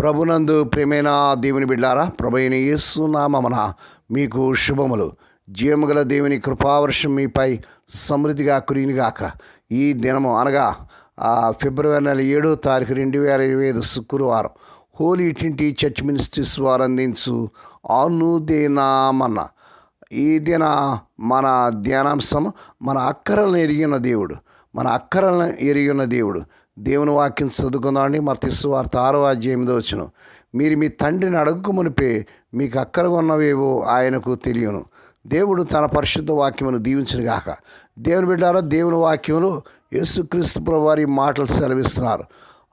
ప్రభునందు ప్రేమైన దేవుని బిడ్డారా ప్రభైన యేసునామన మీకు శుభములు. జీవముగల దేవుని కృపావర్షం మీపై సమృద్ధిగా కురినిగాక ఈ దినము అనగా ఫిబ్రవరి నెల ఏడో తారీఖు రెండు వేల ఇరవై ఐదు శుక్రవారం. హోలీ టింటి చర్చ్ మినిస్ట్రీస్ వారు అందించు అనుదినామన్న ఈ దిన మన ధ్యానాంశం మన అక్కరలను ఎరిగిన దేవుడు. మన అక్కరలను ఎరిగిన దేవుడు. దేవుని వాక్యం చదువుకుందామండి. మత్స్సు వార్త ఆరో అధ్యాయం వచ్చును మీరు మీ తండ్రిని అడుగుకు మునిపే మీకు అక్కరగా ఉన్నవేవో ఆయనకు తెలియను. దేవుడు తన పరిశుద్ధ వాక్యమును దీవించిన గాక. దేవుని బిడ్డారా దేవుని వాక్యములు యేసుక్రీస్తు ప్రభువారి మాటలు సెలవిస్తున్నారు.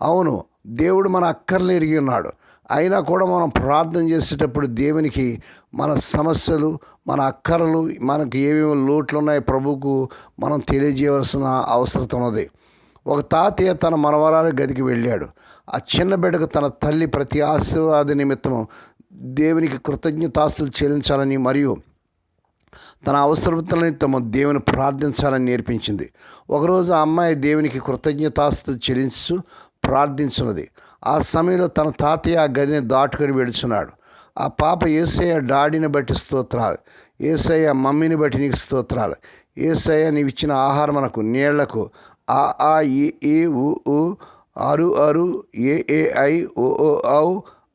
అవును దేవుడు మన అక్కర్లు ఎరిగి ఉన్నాడు. అయినా కూడా మనం ప్రార్థన చేసేటప్పుడు దేవునికి మన సమస్యలు మన అక్కరలు మనకి ఏమేమి లోట్లు ఉన్నాయో ప్రభువుకు మనం తెలియజేయవలసిన అవసరం ఉన్నది. ఒక తాతయ్య తన మనవరాల గదికి వెళ్ళాడు. ఆ చిన్న బిడ్డకు తన తల్లి ప్రతి ఆశీర్వాద నిమిత్తము దేవునికి కృతజ్ఞతాస్తులు చెల్లించాలని మరియు తన అవసరతల నిమిత్తము దేవుని ప్రార్థించాలని నేర్పించింది. ఒకరోజు ఆ అమ్మాయి దేవునికి కృతజ్ఞతాస్తులు చెల్లించు ప్రార్థించున్నది. ఆ సమయంలో తన తాతయ్య ఆ గదిని దాటుకొని వెళుచున్నాడు. ఆ పాప ఏసయ్య డాడీని బట్టి స్తోత్రాలు ఏసయ్య మమ్మీని బట్టి నీకు స్తోత్రాలు. ఏసయ్య నీవిచ్చిన ఆహారమునకు నీళ్ళకు ఆ ఆ ఈ ఈ ఉ ఉ అరు అరు ఏ ఏ ఐ ఓ ఓ ఔ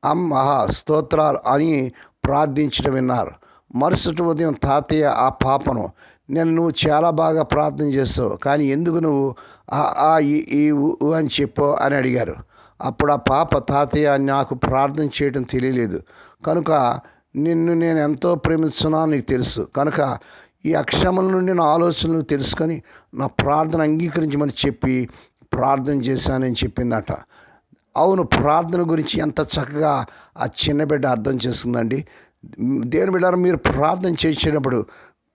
అమ్ మహా స్తోత్రాలు అని ప్రార్థించడం విన్నారు. మరుసటి ఉదయం తాతయ్య ఆ పాపను నేను నువ్వు చాలా బాగా ప్రార్థన చేస్తావు కానీ ఎందుకు నువ్వు ఆ ఆ ఈ ఈ ఉ ఉ అని చెప్పో అని అడిగారు. అప్పుడు ఆ పాప తాతయ్య నాకు ప్రార్థన చేయడం తెలియలేదు. కనుక నిన్ను నేను ఎంతో ప్రేమిస్తున్నాను నీకు తెలుసు. కనుక ఈ అక్షమల నుండి నా ఆలోచనలు తెలుసుకొని నా ప్రార్థన అంగీకరించమని చెప్పి ప్రార్థన చేశానని చెప్పిందట. అవును ప్రార్థన గురించి ఎంత చక్కగా ఆ చిన్న బిడ్డ అర్థం చేస్తుందండి దేవుని బిడ్డారు మీరు ప్రార్థన చేసేటప్పుడు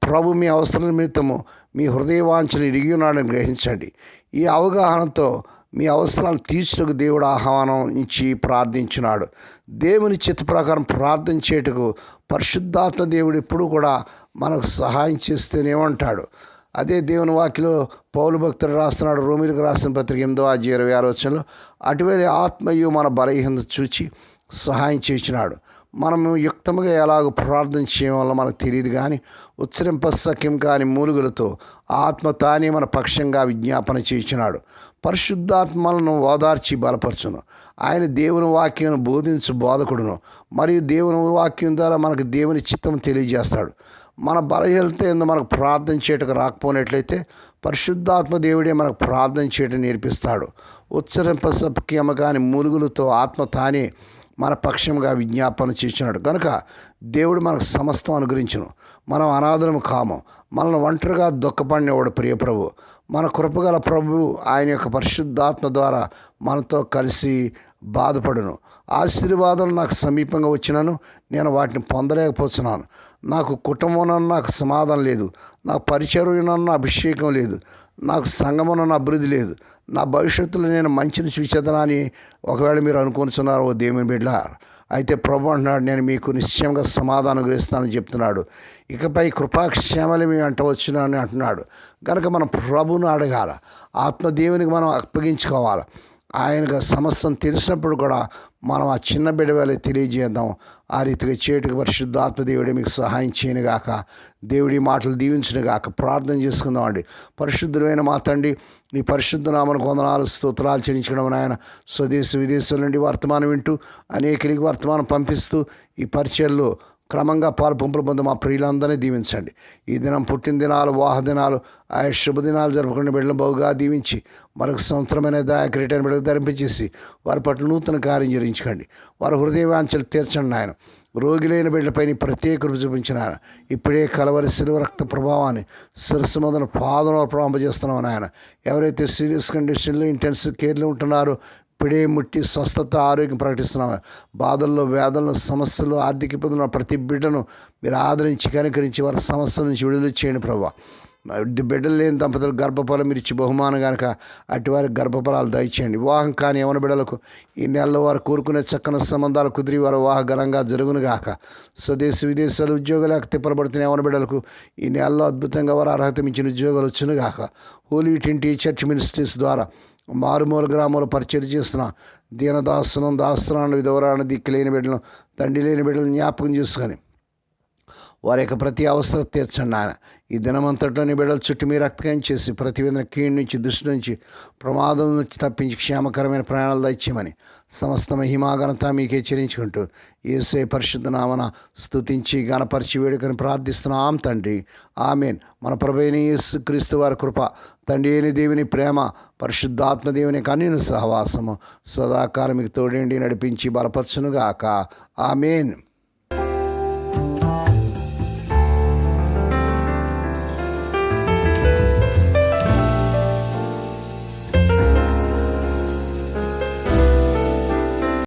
ప్రభు మీ అవసరాల నిమిత్తము మీ హృదయవాంఛలు ఇరిగి ఉన్నాడని గ్రహించండి. ఈ అవగాహనతో మీ అవసరాలు తీర్చుటకు దేవుడు ఆహ్వానం ఇచ్చి ప్రార్థించినాడు. దేవుని చిత్త ప్రకారం ప్రార్థన చేయుటకు పరిశుద్ధాత్మ దేవుడు ఎప్పుడూ కూడా మనకు సహాయం చేస్తేనేమంటాడు అదే దేవుని వాక్యలో పౌలు భక్తుడు రాస్తున్నాడు రోమిలకు రాసిన పత్రిక ఎనిమిదో అధ్యాయ ఇరవై ఆరు వచ్చంలో అటువైన ఆత్మయు మన బలహీనత చూచి సహాయం చేసినాడు మనము యుక్తముగా ఎలాగో ప్రార్థన చేయడం వల్ల మనకు తెలియదు కానీ ఉచ్చరింపసక్యం కాని మూలుగులతో ఆత్మ తానే మన పక్షంగా విజ్ఞాపన చేసినాడు పరిశుద్ధాత్మలను ఓదార్చి బలపరచును. ఆయన దేవుని వాక్యం బోధించు బోధకుడును. మరియు దేవుని వాక్యం ద్వారా మనకు దేవుని చిత్తం తెలియజేస్తాడు. మన బలహీనత ఎందు మనకు ప్రార్థన చేయటకు రాకపోయినట్లయితే పరిశుద్ధాత్మ దేవుడే మనకు ప్రార్థన చేయటం నేర్పిస్తాడు. ఉచ్చరింపసక్యమ కాని మూలుగులతో ఆత్మ తానే మన పక్షంగా విజ్ఞాపన చేసినాడు. కనుక దేవుడు మనకు సమస్తం అనుగ్రహించును. మనం అనాథరం కాము. మనల్ని ఒంటరిగా దుఃఖపడినవాడు ప్రియప్రభు. మన కృపగల ప్రభు ఆయన యొక్క పరిశుద్ధాత్మ ద్వారా మనతో కలిసి బాధపడును. ఆశీర్వాదాలు నాకు సమీపంగా వచ్చినాను నేను వాటిని పొందలేకపోతున్నాను. నాకు కుటుంబంలో నాకు సమాధానం లేదు. నా పరిచయం అభిషేకం లేదు. నాకు సంగమన అభివృద్ధి లేదు. నా భవిష్యత్తులో నేను మంచిని చూసేదనా అని ఒకవేళ మీరు అనుకుంటున్నారు ఓ దేవుని బిడ్డ అయితే ప్రభు అంటున్నాడు నేను మీకు నిశ్చయంగా సమాధానం గ్రహిస్తానని చెప్తున్నాడు. ఇకపై కృపాక్షేమలు మేము వెంట వచ్చినానని అంటున్నాడు. కనుక మనం ప్రభువును అడగాల ఆత్మదేవునికి మనం అప్పగించుకోవాలి ఆయనకు సమస్తం తెలిసినప్పుడు కూడా మనం ఆ చిన్న బిడ్డ తెలియజేద్దాం. ఆ రీతిగా చేటుకు పరిశుద్ధాత్మ దేవుడే మీకు సహాయం చేయనుగాక దేవుడి మాటలు దీవించునుగాక ప్రార్థన చేసుకుందాం అండి. పరిశుద్ధమైన మా తండ్రి నీ పరిశుద్ధ నామను కొందనాలు స్తోత్రాలు చెల్లించడం ఆయన స్వదేశ విదేశాల నుండి వర్తమానం వింటూ అనేకరికి వర్తమానం పంపిస్తూ ఈ పరిచయల్లో క్రమంగా పాలు పంపులు మా ప్రియులందరినీ దీవించండి. ఈ దినం పుట్టినదినాలు వాహదినాలు ఆయా శుభదినాలు జరుపుకునే బిడ్డలు బహుగా దీవించి మరొక సంవత్సరమైన దాయక రిటర్న్ బిడ్డకు ధరింపించేసి వారి పట్ల నూతన కార్యం జరిగించుకోండి. వారి హృదయవాంఛలు తీర్చండి ఆయన రోగిలైన బిడ్డలపై ప్రత్యేక కృప చూపించిన ఆయన ఇప్పుడే కలవరి శిలువ రక్త ప్రభావాన్ని శిరస్సు మొదలు పాదంలో ప్రారంభచేస్తున్నాం ఆయన ఎవరైతే సీరియస్ కండిషన్లో ఇంటెన్సివ్ కేర్లో ఉంటున్నారో ఇప్పుడే ముట్టి స్వస్థత ఆరోగ్యం ప్రకటిస్తున్నాం. బాధల్లో వేదనలు సమస్యలు ఆర్థిక ఇబ్బందులు ప్రతి బిడ్డను మీరు ఆదరించి కనుకరించి వారి సమస్యల నుంచి విడుదల చేయండి ప్రభావ బిడ్డలు లేని దంపతులు గర్భఫలం మీరు ఇచ్చి బహుమానం కనుక అటువారి గర్భఫలాలు దయచేయండి. వివాహం కాని యవన బిడ్డలకు ఈ నెలలో వారు కోరుకునే చక్కని సంబంధాలు కుదిరి వారు వివాహ ఘనంగా జరుగునుగాక స్వదేశ విదేశాలు ఉద్యోగాలకు తిప్పలబడుతున్న యవన బిడ్డలకు ఈ నెలలో అద్భుతంగా వారు అర్హత మించిన ఉద్యోగాలు వచ్చును గాక. హోలీ ట్వంటీ చర్చ్ మినిస్ట్రీస్ ద్వారా మారుమూల గ్రామంలో పరిచయం చేస్తున్న దీనదాసనం దాసనాన్ని విధవరాన్ని దిక్కు లేని బిడ్డలను తండ్రి లేని బిడ్డలను జ్ఞాపకం చేసుకొని వారి యొక్క ప్రతి అవసరం తీర్చండి ఆయన ఈ దినమంతట్లో నీ బిడ్డల చుట్టూ మీరు రక్తకం చేసి ప్రతి విధంగా కీడు నుంచి దృష్టి నుంచి ప్రమాదం నుంచి తప్పించి క్షేమకరమైన ప్రయాణాలు దయచేయమని సమస్త మహిమాఘనత మీకే చెల్లించుకుంటూ ఏసే పరిశుద్ధ నామన స్థుతించి గణపరిచి వేడుకని ప్రార్థిస్తున్నాం తండ్రి. ఆమెన్. మన ప్రభైన యేసు క్రీస్తు వారి కృప తండ్రి అయిన దేవుని ప్రేమ పరిశుద్ధాత్మ దేవుని కన్నీను సహవాసము సదాకాలం మీకు తోడేండి నడిపించి బలపరచునుగాక. ఆమెన్.